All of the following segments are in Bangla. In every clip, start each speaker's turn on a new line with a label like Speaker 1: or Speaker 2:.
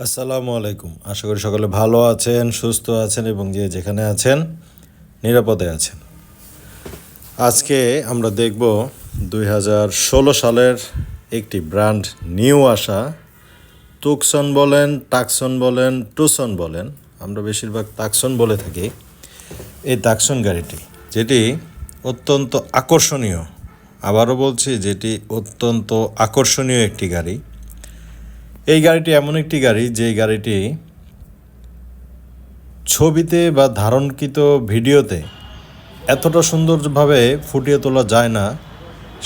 Speaker 1: আসসালামু আলাইকুম। আশা করি সকলে ভালো আছেন, সুস্থ আছেন এবং যে যেখানে আছেন, নিরাপদে আছেন। আজকে আমরা দেখব দুই হাজার ষোলো সালের একটি ব্র্যান্ড নিউ আসা। তুকসন বলেন টাকসন বলেন, টুসন বলেন, আমরা বেশিরভাগ তাকসন বলে থাকি। এই তাকসন গাড়িটি, যেটি অত্যন্ত আকর্ষণীয়। আবারও বলছি, যেটি অত্যন্ত আকর্ষণীয় একটি গাড়ি। এই গাড়িটি এমন একটি গাড়ি যে গাড়িটি ছবিতে বা ধারণকৃত ভিডিওতে এতটা সুন্দরভাবে ফুটিয়ে তোলা যায় না,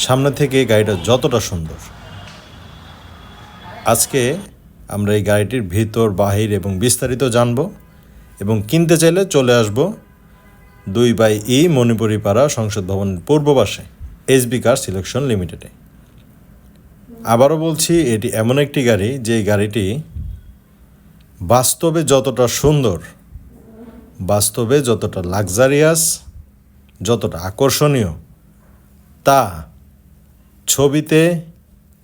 Speaker 1: সামনে থেকে গাড়িটা যতটা সুন্দর। আজকে আমরা এই গাড়িটির ভিতর, বাহির এবং বিস্তারিত জানব এবং কিনতে চাইলে চলে আসব দুই বাই ই মণিপুরি পাড়া সংসদ ভবনের পূর্ব পাশে, এসবি কার সিলেকশন লিমিটেডে। আবারও বলছি, এটি এমন একটি গাড়ি যে গাড়িটি বাস্তবে যতটা সুন্দর, বাস্তবে যতটা লাক্সারিয়াস, যতটা আকর্ষণীয়, তা ছবিতে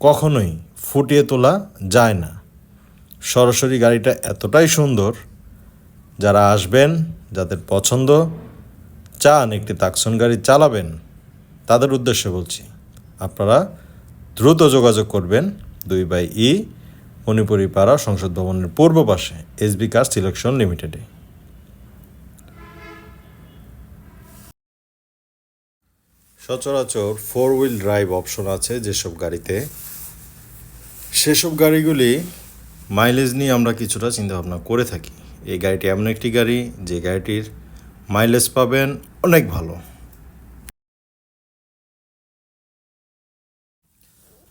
Speaker 1: কখনোই ফুটিয়ে তোলা যায় না। সরাসরি গাড়িটা এতটাই সুন্দর, যারা আসবেন, যাদের পছন্দ, চান একটি তাকসন গাড়ি চালাবেন, তাদের উদ্দেশ্যে বলছি, আপনারা দ্রুত যোগাযোগ করবেন দুই বাই ই, মণিপুরি পাড়া সংসদ ভবনের পূর্ব পাশে এসবি কার সিলেকশন লিমিটেডে। সচরাচর ফোর হুইল ড্রাইভ অপশন আছে যেসব গাড়িতে। সেসব গাড়িগুলি মাইলেজ নিয়ে আমরা কিছুটা চিন্তাভাবনা করে থাকি। এই গাড়িটি এমন একটি গাড়ি, যে গাড়িটির মাইলেজ পাবেন অনেক ভালো।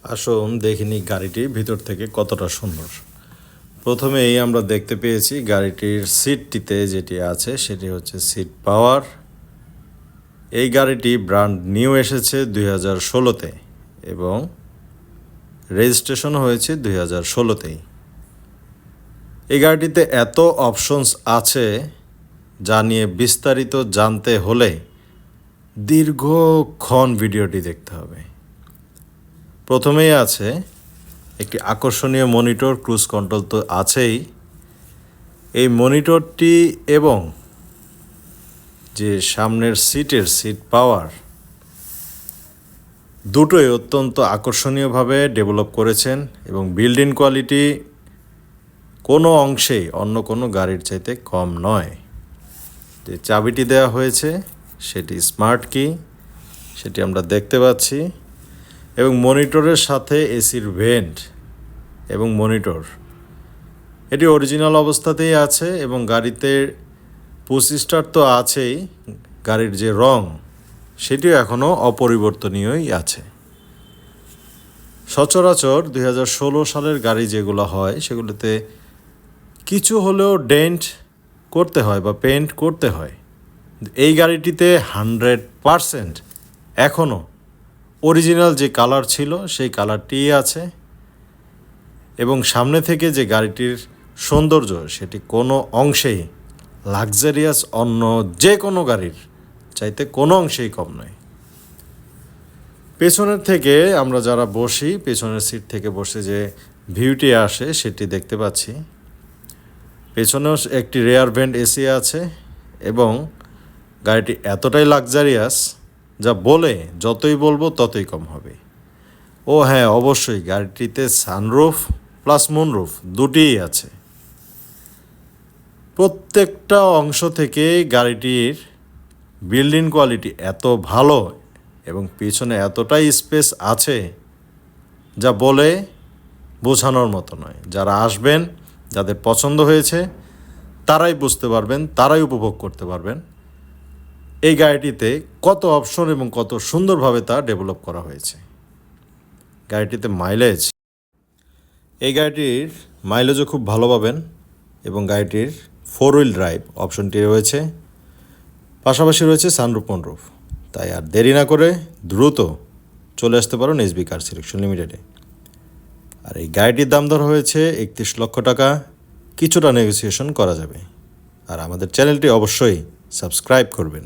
Speaker 1: আসুন দেখিনি গাড়িটি ভিতর থেকে কতটা সুন্দর। প্রথমেই আমরা দেখতে পেয়েছি গাড়িটির সিটটিতে যেটি আছে সেটি হচ্ছে সিট পাওয়ার। এই গাড়িটি ব্র্যান্ড নিউ এসেছে দুই হাজার ষোলোতে এবং রেজিস্ট্রেশন হয়েছে দুই হাজার ষোলোতেই এই গাড়িটিতে এত অপশনস আছে যা নিয়ে বিস্তারিত জানতে হলে দীর্ঘক্ষণ ভিডিওটি দেখতে হবে। প্রথমেই আছে একটি আকর্ষণীয় মনিটর ক্রুজ কন্ট্রোল তো আছেই। এই মনিটরটি এবং যে সামনের সিটের সিট পাওয়ার দুটোই অত্যন্ত আকর্ষণীয়ভাবে ডেভেলপ করেছেন এবং বিল্ডিং কোয়ালিটি কোনো অংশেই অন্য কোনো গাড়ির চাইতে কম নয়। যে চাবিটি দেওয়া হয়েছে, সেটি স্মার্ট কি, সেটি আমরা দেখতে পাচ্ছি। এবং মনিটরের সাথে এসির ভেন্ট এবং মনিটর। এটি অরিজিনাল অবস্থাতেই আছে এবং গাড়িতে পঁচিশটার তো আছেই, গাড়ির যে রং, সেটিও এখনও অপরিবর্তনীয়ই আছে। সচরাচর দু হাজার ষোলো সালের গাড়ি যেগুলো হয়, সেগুলোতে কিছু হলেও ডেন্ট করতে হয় বা পেন্ট করতে হয়। এই গাড়িটিতে হান্ড্রেড পারসেন্ট এখনও অরিজিনাল যে কালার ছিল, সেই কালারটিই আছে। এবং সামনে থেকে যে গাড়িটির সৌন্দর্য, সেটি কোনো অংশেই লাক্সারিয়াস অন্য যে কোনো গাড়ির চাইতে কোনো অংশেই কম নয়। পেছনের থেকে আমরা যারা বসি, পেছনের সিট থেকে বসে যে ভিউটি আসে, সেটি দেখতে পাচ্ছি। পেছনেও একটি রেয়ার ভেন্ট এসি আছে এবং গাড়িটি এতটাই লাক্সারিয়াস যা বলে যতই বলব ততই কম হবে। ও হ্যাঁ অবশ্যই গাড়িটিতে সানরুফ প্লাস মুনরুফ দুটিই আছে। প্রত্যেকটা অংশ থেকে গাড়িটির বিল্ডিং কোয়ালিটি এত ভালো এবং পিছনে এতটাই স্পেস আছে যা বলে বোঝানোর মতো নয়। যারা আসবেন, যাদের পছন্দ হয়েছে, তারাই বুঝতে পারবেন, তারাই উপভোগ করতে পারবেন। এই গাড়িটিতে কত অপশন এবং কত সুন্দরভাবে তা ডেভেলপ করা হয়েছে। গাড়িটিতে মাইলেজ। এই গাড়িটির মাইলেজও খুব ভালো পাবেন এবং গাড়িটির ফোর হুইল ড্রাইভ অপশনটি রয়েছে। পাশাপাশি রয়েছে সানরুফ মনরুফ তাই আর দেরি না করে দ্রুত চলে আসতে পারুন এসবি কার সিলেকশন লিমিটেডে আর এই গাড়িটির দাম ধরা হয়েছে একত্রিশ লক্ষ টাকা। কিছুটা নেগোসিয়েশন করা যাবে। আর আমাদের চ্যানেলটি অবশ্যই সাবস্ক্রাইব করবেন।